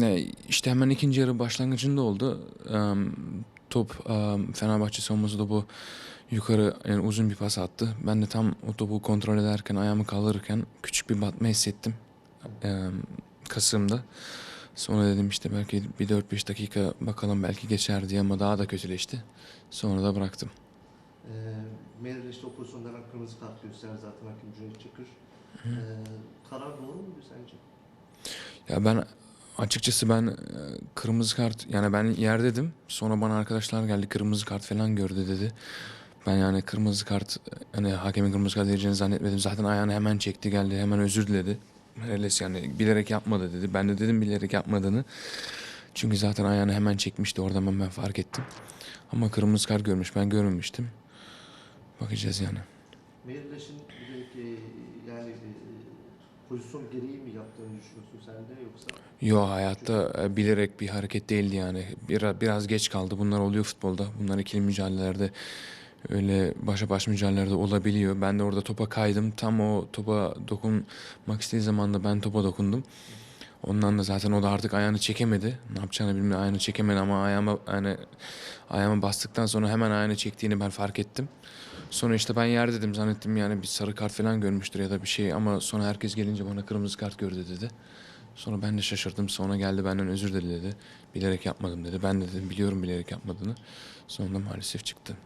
Ne, işte hemen ikinci yarı başlangıcında oldu. Em, top em, Fenerbahçe savunması topu yukarı yani uzun bir pas attı. Ben de tam o topu kontrol ederken ayağımı kaldırırken küçük bir batma hissettim. Em, kasığımda. Sonra dedim işte belki bir 4-5 dakika bakalım belki geçer diye ama daha da kötüleşti. Sonra da bıraktım. Ee, Meril işte o pozisyonda hemen kırmızı kart gösterdi zaten hakim Cüneyt Çakır. Ee, karar doğru muydu sence? Ya ben açıkçası ben e, kırmızı kart yani ben yerdedim. Sonra bana arkadaşlar geldi kırmızı kart falan gördü dedi. Ben yani kırmızı kart hani hakemin kırmızı kart vereceğini zannetmedim. Zaten ayağını hemen çekti geldi hemen özür diledi. Heles yani bilerek yapmadı dedi. Ben de dedim bilerek yapmadığını. Çünkü zaten ayağını hemen çekmişti oradan ben, ben fark ettim. Ama kırmızı kart görmüş ben görmemiştim. Bakacağız yani. E, yani e, pozisyon gereği mi yaptığını düşünüyorsun sen de yoksa? Yo hayatta e, bilerek bir hareket değildi yani. Biraz, biraz geç kaldı. Bunlar oluyor futbolda. Bunlar ikili mücadelelerde öyle başa baş mücadelelerde olabiliyor. Ben de orada topa kaydım. Tam o topa dokunmak istediği zaman da ben topa dokundum. Ondan da zaten o da artık ayağını çekemedi. Ne yapacağını bilmiyor. Ayağını çekemedi ama ayağıma yani ayağıma bastıktan sonra hemen ayağını çektiğini ben fark ettim. Sonra işte ben yer dedim zannettim yani bir sarı kart falan görmüştür ya da bir şey ama sonra herkes gelince bana kırmızı kart gördü dedi. Sonra ben de şaşırdım. Sonra geldi benden özür diledi. Bilerek yapmadım dedi. Ben de dedim biliyorum bilerek yapmadığını. Sonunda maalesef çıktı.